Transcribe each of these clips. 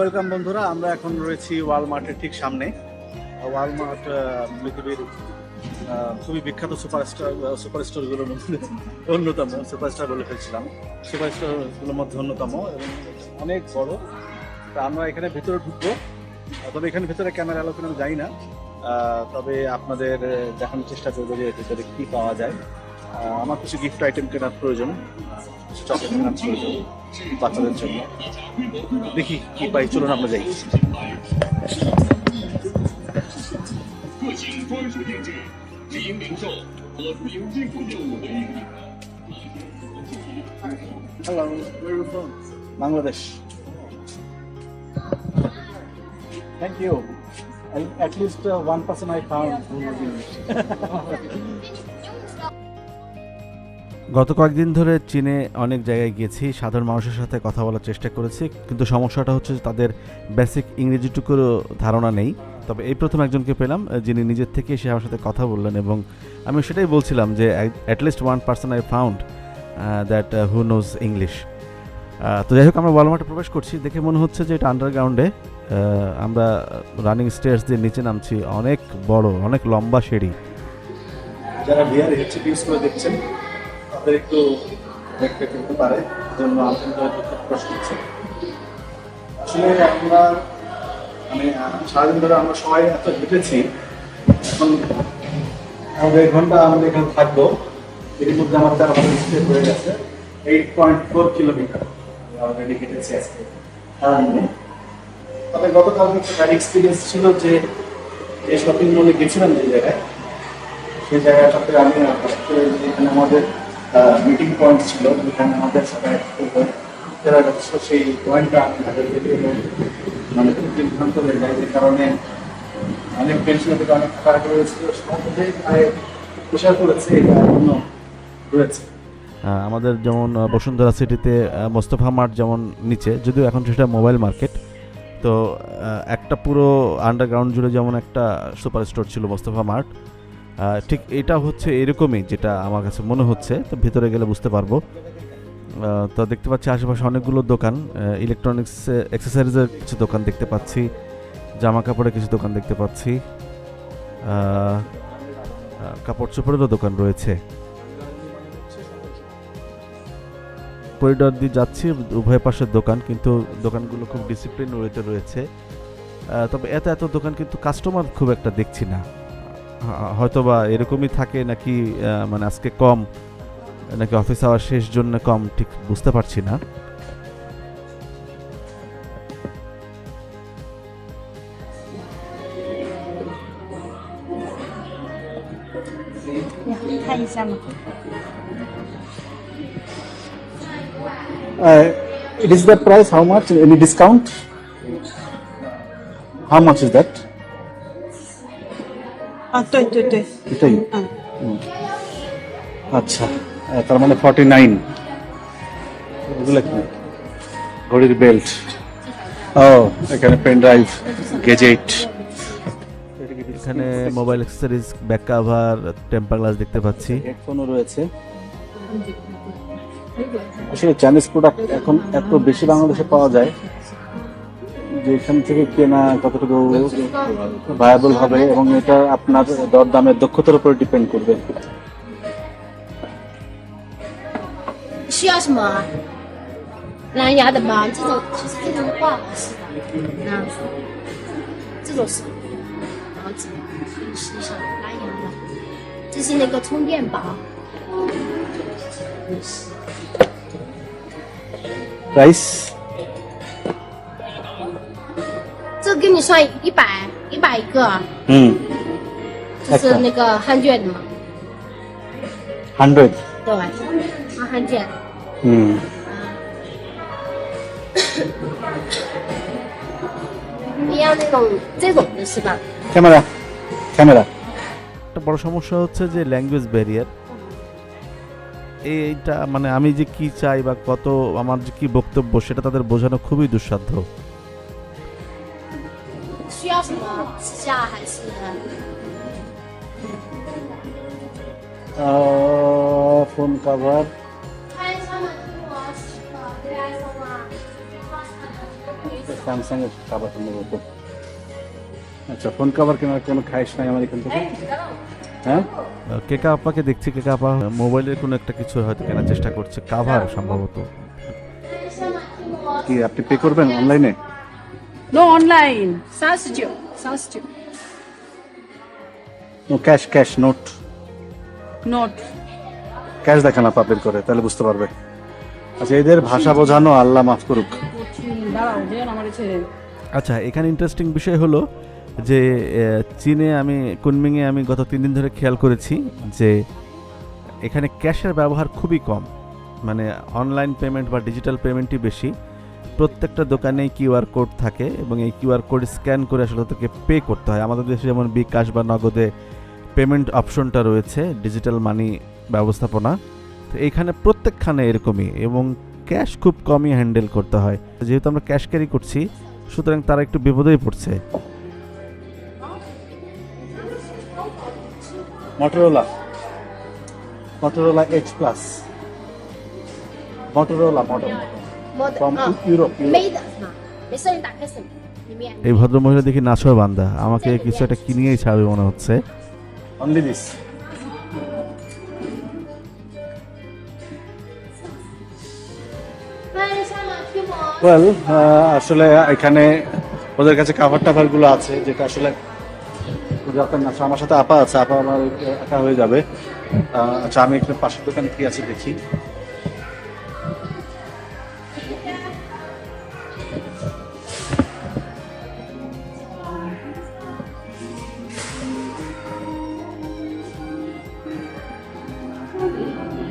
Welcome বন্ধুরা, আমরা এখন রয়েছি ওয়ালমার্টের ঠিক সামনে। ওয়ালমার্ট পৃথিবীর খুবই বিখ্যাত সুপারস্টার সুপার স্টোরগুলোর মধ্যে অন্যতম সুপারস্টার বলে ফেলছিলাম। সুপার স্টোরগুলোর মধ্যে অন্যতম এবং অনেক বড়। তা আমরা এখানে ভেতরে ঢুকবো। তবে এখানে ভেতরে ক্যামেরা আলো আমি জানি না। তবে আপনাদের দেখানোর চেষ্টা করব যে ভেতরে কী পাওয়া যায়। আমার কিছু গিফট আইটেম কেনার প্রয়োজন। চকলেট নাচ বাচ্চাদের জন্য দেখি কি পাই চলুন আমরা যাই Bangladesh Thank you. I, at least uh, one person I found who will be গত কয়েকদিন ধরে চীনে অনেক জায়গায় গিয়েছি, সাধারণ মানুষের সাথে কথা বলার চেষ্টা করেছি, কিন্তু সমস্যাটা হচ্ছে তাদের বেসিক ইংরেজিটুকুরও ধারণা নেই। তবে এই প্রথম একজনকে পেলাম যিনি নিজের থেকে সে আমার সাথে কথা বললেন এবং আমি সেটাই বলছিলাম যে at least one person I found that who knows English তো যাই হোক, আমরা ওয়ালমার্টে প্রবেশ করছি, দেখে মনে হচ্ছে যে এটা আন্ডারগ্রাউন্ডে আমরা রানিং স্টেয়ার্স দিয়ে নিচে নামছি, অনেক বড়, অনেক লম্বা সিঁড়ি। যারা ভিআর হেডসেট ইউজ করে দেখছেন তাদের একটু দেখতে করতে পারে জন্য আন্তরিকভাবে দুঃখ প্রকাশ আসলে আমরা মানে সারাদিন ধরে আমরা সবাই এত হেঁটেছি, এখন আমাদের ঘণ্টা আমাদের এখানে থাকব। এর মধ্যে আমার স্টেপ হয়ে গেছে। Eight point four kilometre already হেঁটেছি আজকে, সারাদিনে। তবে গতকাল একটা ব্যাড এক্সপিরিয়েন্স ছিল যে এই শপিং মলে গেছিলাম যে জায়গায়, সেই জায়গাটাতে আমি আমাদের মিটিং পয়েন্ট ছিল, যেখানে আমাদের সবাই ফেরা যাচ্ছিল সেই পয়েন্টটা আমি পেতে মানে খুব বিভ্রান্ত হয়ে যায়, যে কারণে অনেক টেনশন থেকে অনেক টাকা রয়েছিল থেকে প্রায় করেছে, এটা এখনও রয়েছে। আমাদের যেমন বসুন্ধরা সিটিতে মোস্তফা মার্ট যেমন নিচে, যদিও এখন সেটা মোবাইল মার্কেট, তো একটা পুরো আন্ডারগ্রাউন্ড জুড়ে যেমন একটা সুপার স্টোর ছিল মোস্তফা মার্ট ঠিক এটা হচ্ছে এরকমই যেটা আমার কাছে মনে হচ্ছে। তো ভিতরে গেলে বুঝতে পারব। তো দেখতে পাচ্ছি আশেপাশে অনেকগুলো দোকান। ইলেকট্রনিক্স এক্সেসরিজের কিছু দোকান দেখতে পাচ্ছি। জামা কাপড়ের কিছু দোকান দেখতে পাচ্ছি। কাপড় চোপড়েরও দোকান রয়েছে। করিডর দিয়ে যাচ্ছি, উভয় পাশের দোকান, কিন্তু দোকানগুলো খুব ডিসিপ্লিন ওয়েতে রয়েছে তবে এত এত দোকান কিন্তু কাস্টমার খুব একটা দেখছি না। হয়তোবা এরকমই থাকে নাকি মানে আজকে কম নাকি অফিস আওয়ার শেষ জন্য কম ঠিক বুঝতে পারছি না। Uh, it is the price how much? Any discount? How much is that? 啊，对对对， এটাই 嗯， আচ্ছা আহ, তার মানে ফর্টি নাইন এগুলো কি ঘড়ির বেল্ট ও এখানে পেন ড্রাইভ গেজেট এখানে mobile accessories back cover temper glass দেখতে পাচ্ছি হেডফোনও রয়েছে আসলে চাইনিজ প্রোডাক্ট এখন এত বেশি বাংলাদেশে পাওয়া যায় যে এখান থেকে কেনা কতটুকু ভায়াবল হবে এবং এটা আপনার দরদামের দক্ষতার উপর ডিপেন্ড করবে। 需是吧？那这种是，然后这可以试一下蓝牙的，这是那个充电宝， প্রাইস 这个给你算一百一百一个， হুম 这是那个汉卷的嘛？ হান্ড্রেড 对，啊汉卷， হুম 一样那种这种的是吧？ ক্যামেরা ক্যামেরা একটা বড় সমস্যা হচ্ছে যে ল্যাঙ্গুয়েজ ব্যারিয়ার এইটা মানে আমি যে কি চাই বা কত আমার যে কি বক্তব্য সেটা তাদের বোঝানো খুবই দুঃসাধ্য 需要什么支架还是？ ফোন কাভার 开上门给我洗个，对啊，什么？ স্যামসাং এর কাভার সম্ভবত আচ্ছা ফোন কাভার কেনার কোনো খাইশ নাই আমার এখান থেকে হ্যাঁ আহ, কেকা আপাকে দেখছি কেকা আপা মোবাইলের কোনো একটা কিছু হয়তো কেনার চেষ্টা করছে কাভার সম্ভবত কি আপনি পে করবেন অনলাইনে No, online. 39. 39. No, cash, cash, note. Note. Cash দেখে না পাপের করে তাহলে বুঝতে পারবে আচ্ছা এদের ভাষা বোঝানো আল্লাহ মাফ করুক আচ্ছা এখানে ইন্টারেস্টিং বিষয় হলো যে চীনে আমি কুনমিংয়ে আমি গত তিন দিন ধরে খেয়াল করেছি যে এখানে ক্যাশের ব্যবহার খুবই কম মানে অনলাইন পেমেন্ট বা ডিজিটাল পেমেন্টই বেশি প্রত্যেকটা দোকানেই কিউআর কোড থাকে এবং এই কিউআর কোড স্ক্যান করে আসলে তাকে পে করতে হয়। আমাদের দেশে যেমন বিকাশ বা নগদে পেমেন্ট অপশনটা রয়েছে ডিজিটাল মানি ব্যবস্থাপনা। তো এইখানে প্রত্যেকখানে এরকমই এবং ক্যাশ খুব কমই হ্যান্ডেল করতে হয়। যেহেতু আমরা ক্যাশ ক্যারি করছি, সুতরাং তারা একটু বিপদেই পড়ছে। Motorola Motorola H plus Motorola model from Europe এই ভদ্রমহিলা দেখি নাচ বান্দা। আমাকে কিছু একটা কিনিয়েই ছাড়বে মনে হচ্ছে। ওয়েল uh, আসলে এখানে ওদের কাছে কাভার টাভারগুলো আছে যেটা আসলে আচ্ছা, আমার সাথে আপা আছে। আপা আমার একা হয়ে যাবে। আচ্ছা আমি একটু পাশের দোকানে কি আছে দেখি।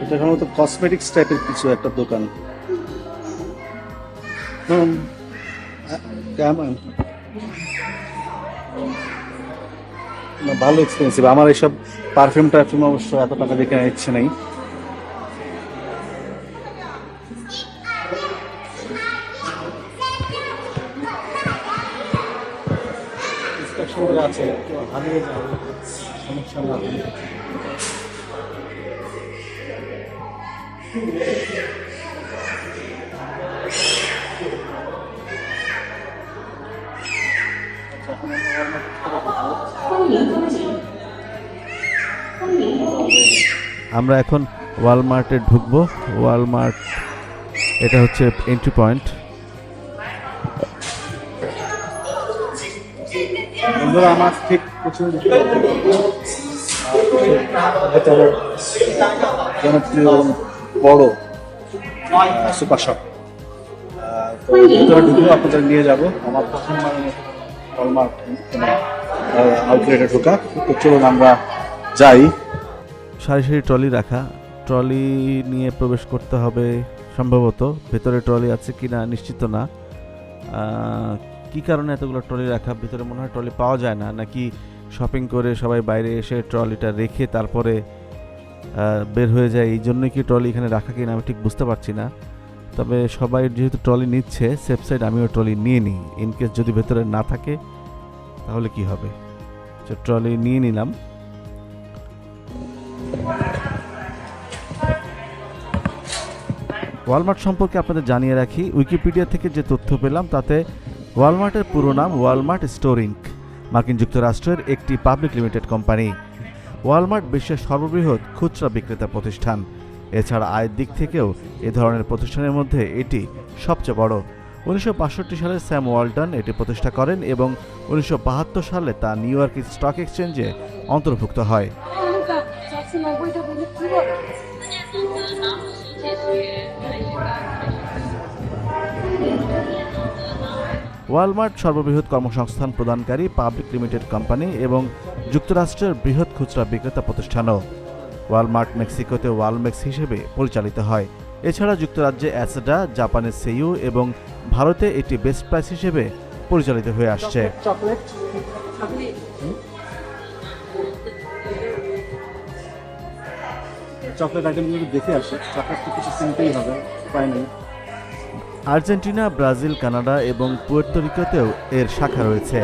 এটা সম্ভবত কসমেটিক্স টাইপের কিছু একটা দোকান। হুম। না, ভালো এক্সপেন্সিভ আমার এইসব পারফিউম টারফিউম অবশ্য এত টাকা দিয়ে ইচ্ছে নেই। আছে। সমস্যা না। আমরা এখন ওয়ালমার্টে ঢুকবো। ওয়ালমার্ট এটা হচ্ছে এন্ট্রি পয়েন্ট বন্ধুরা আমার ঠিক প্রচুর জনপ্রিয় বড় সুপার শপ তো ভিতরে ঢুকবো আপনাদের নিয়ে যাব। আমার প্রথম হলমার্ক আউটলেটে ঢোকা। তো চলুন আমরা যাই। সারি সারি ট্রলি রাখা। ট্রলি নিয়ে প্রবেশ করতে হবে সম্ভবত। ভেতরে ট্রলি আছে কি না নিশ্চিত না। কি কারণে এতগুলো ট্রলি রাখা? ভিতরে মনে হয় ট্রলি পাওয়া যায় না। নাকি শপিং করে সবাই বাইরে এসে ট্রলিটা রেখে তারপরে বের হয়ে যায়। এই জন্যই কি ট্রলি এখানে রাখা কিনা আমি ঠিক বুঝতে পারছি না। তবে সবাই যেহেতু ট্রলি নিচ্ছে সেফ সাইড আমিও ট্রলি নিয়ে নিই। ইনকেস যদি ভেতরে না থাকে, তাহলে কি হবে? তো ট্রলি নিয়ে নিলাম। ওয়ালমার্ট সম্পর্কে আপনাদের জানিয়ে রাখি, উইকিপিডিয়া থেকে যে তথ্য পেলাম, তাতে ওয়ালমার্টের পুরো নাম ওয়ালমার্ট স্টোর মার্কিন যুক্তরাষ্ট্রের একটি পাবলিক লিমিটেড কোম্পানি। ওয়ালমার্ট বিশ্বের সর্ববৃহৎ খুচরা বিক্রেতা প্রতিষ্ঠান। এছাড়া আয়ের দিক থেকেও এ ধরনের প্রতিষ্ঠানের মধ্যে এটি সবচেয়ে বড়। উনিশশো সালে স্যাম ওয়ালটন এটি প্রতিষ্ঠা করেন এবং উনিশশো বাহাত্তর সালে তা নিউ ইয়র্ক স্টক এক্সচেঞ্জে অন্তর্ভুক্ত হয়। ওয়ালমার্ট সর্ববৃহৎ কর্মসংস্থান প্রদানকারী পাবলিক লিমিটেড কোম্পানি এবং যুক্তরাষ্ট্রের বৃহৎ খুচরা বিক্রেতা প্রতিষ্ঠানও। ওয়ালমার্ট মেক্সিকোতে ওয়ালমেক্স হিসেবে পরিচালিত হয়। এছাড়া যুক্তরাজ্যে অ্যাসেডা, জাপানের সেইউ এবং ভারতে এটি বেস্ট প্রাইস হিসেবে পরিচালিত হয়ে আসছে। চকলেট আইটেমগুলো দেখে আসে, চকলেট তো কিছু কিনতেই হবে, উপায় নেই। আর্জেন্টিনা ব্রাজিল কানাডা এবং পুয়ের্তো এর শাখা রয়েছে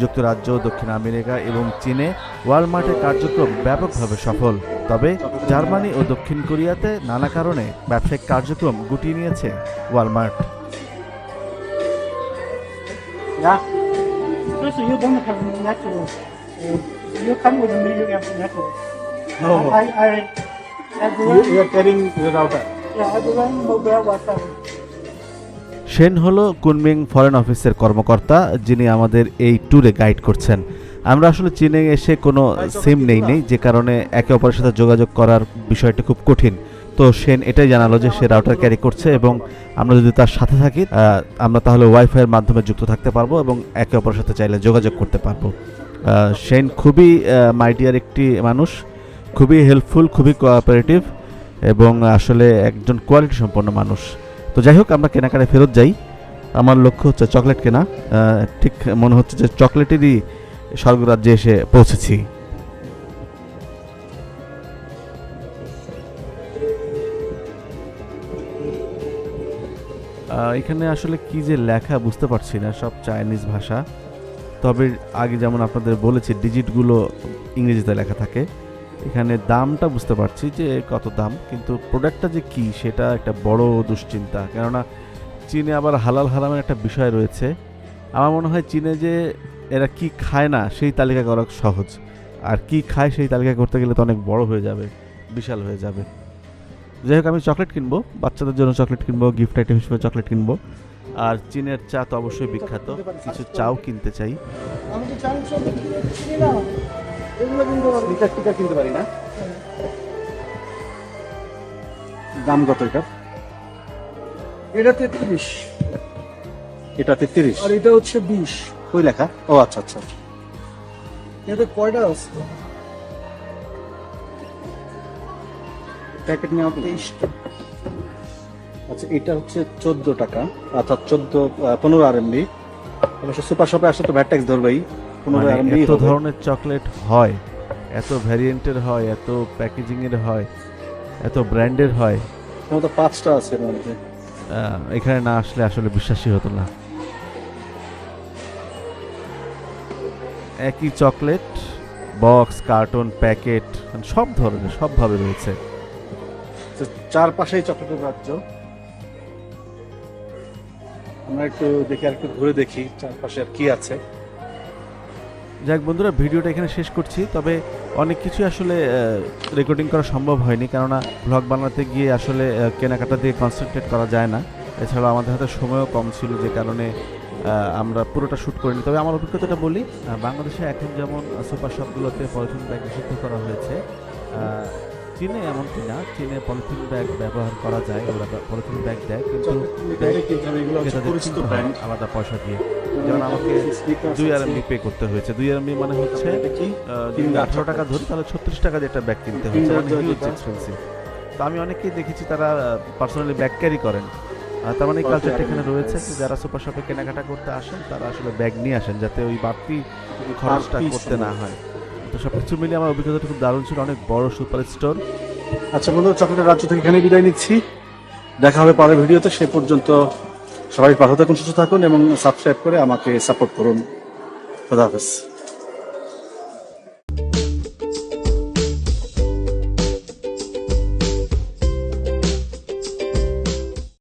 যুক্তরাজ্য দক্ষিণ আমেরিকা এবং চীনে ওয়ালমার্টের কার্যক্রম ব্যাপকভাবে সফল তবে জার্মানি ও দক্ষিণ কোরিয়াতে নানা কারণে ব্যবসায়িক কার্যক্রম গুটিয়ে নিয়েছে Walmart Yeah. First, you don't have network. You come with me, you have network. I, I, I You, run, you are carrying the router. yeah, I run mobile Wi-Fi. সেন হলো কুনমিং ফরেন অফিসের কর্মকর্তা, যিনি আমাদের এই ট্যুরে guide করছেন। আমরা আসলে চীনে এসে কোনো সিম নেই নেই, যে কারণে একে অপরের সাথে যোগাযোগ করার বিষয়টা খুব কঠিন। তো সেন এটাই জানালো যে সে রাউটার ক্যারি করছে এবং আমরা যদি তার সাথে থাকি আমরা তাহলে ওয়াইফাইয়ের মাধ্যমে যুক্ত থাকতে পারব এবং একে অপরের সাথে চাইলে যোগাযোগ করতে পারব। সেন খুবই মাইডিয়ার একটি মানুষ, খুবই হেল্পফুল খুবই কোঅপারেটিভ এবং আসলে একজন কোয়ালিটি সম্পন্ন মানুষ। তো যাই হোক, আমরা কেনাকাটায় ফেরত যাই। আমার লক্ষ্য হচ্ছে চকলেট কেনা। ঠিক মনে হচ্ছে যে চকলেটেরই স্বর্গরাজ্যে এসে পৌঁছেছি। এখানে আসলে কি যে লেখা বুঝতে পারছি না, সব চাইনিজ ভাষা। তবে আগে যেমন আপনাদের বলেছি ডিজিটগুলো ইংরেজিতে লেখা থাকে। এখানে দামটা বুঝতে পারছি যে কত দাম, কিন্তু প্রোডাক্টটা যে কি সেটা একটা বড় দুশ্চিন্তা। কেননা চীনে আবার হালাল হারামের একটা বিষয় রয়েছে। আমার মনে হয় চীনে যে এরা কি খায় না সেই তালিকা করা সহজ। আর কি খায় সেই তালিকা করতে গেলে তো অনেক বড় হয়ে যাবে, বিশাল হয়ে যাবে। যাই হোক, আমি চকলেট কিনবো, বাচ্চাদের জন্য চকলেট কিনবো গিফট আইটেম হিসেবে চকলেট কিনবো। আর চীনের চা তো অবশ্যই বিখ্যাত, কিছু চাও কিনতে চাই। এগুলো কিন্তু পারি না। দাম কত এটা? এটা তেত্রিশ। এটা তেত্রিশ? আর এটা হচ্ছে বিশ। ওই লেখা? ও আচ্ছা আচ্ছা। এটা কয়টা আছে? প্যাকেট নেওয়া তো তেইশটা। আচ্ছা এটা হচ্ছে চোদ্দ টাকা। অর্থাৎ চোদ্দ পনেরো আর এমবি অবশ্য সুপার শপে আসলে তো ভ্যাট ট্যাক্স ধরবেই। মানে এত ধরনের চকলেট হয় এত ভ্যারিয়েন্টের হয় এত প্যাকেজিং এর হয় এত ব্র্যান্ডের হয়। তো পাঁচটা আছে এখানে না আসলে আসলে বিশ্বাসই হতো না। একই চকলেট বক্স কার্টন প্যাকেট সব ধরনের সবভাবে রয়েছে। চারপাশেই চকলেটের রাজ্য। আমরা একটু দেখি আর একটু ঘুরে দেখি চারপাশে আর কি আছে। যাক বন্ধুরা, ভিডিওটা এখানে শেষ করছি, তবে অনেক কিছু আসলে রেকর্ডিং করা সম্ভব হয়নি, কেননা ব্লগ বানাতে গিয়ে আসলে কেনাকাটা দিয়ে কনসেন্ট্রেট করা যায় না। এছাড়াও আমাদের হাতে সময়ও কম ছিল যে কারণে আমরা পুরোটা শ্যুট করিনি। তবে আমার অভিজ্ঞতাটা বলি বাংলাদেশে এখন যেমন সুপার শপগুলোতে পলিথিন ব্যাগ নিষিদ্ধ করা হয়েছে চীনে এমনটি না? চীনে পলিথিন ব্যাগ ব্যবহার করা যায় ওরা পলিথিন ব্যাগ দেয় কিন্তু আলাদা পয়সা দিয়ে। যেমন আমাকে দুই আর পে করতে হয়েছে। দুই আর মানে হচ্ছে যদি আঠারো টাকা ধরি তাহলে ছত্রিশ টাকা দিয়ে একটা ব্যাগ কিনতে হচ্ছে তিন মানে হিউজ এক্সপেন্সিভ তো আমি অনেকেই দেখেছি তারা পার্সোনালি ব্যাগ ক্যারি করেন। তার মানে কালচারটা এখানে রয়েছে যারা সুপার শপে কেনাকাটা করতে আসেন তারা আসলে ব্যাগ নিয়ে আসেন যাতে ওই বাড়তি খরচটা করতে না হয়। তো সব কিছু মিলিয়ে আমার অভিজ্ঞতাটা খুব দারুণ ছিল, অনেক বড় সুপার স্টোর। আচ্ছা বন্ধু, চকলেটের রাজ্য থেকে এখানে বিদায় নিচ্ছি। দেখা হবে পরের ভিডিওতে, সে পর্যন্ত সবাই ভালো থাকুন, সুস্থ থাকুন এবং সাবস্ক্রাইব করে আমাকে সাপোর্ট করুন। খোদা হাফেজ।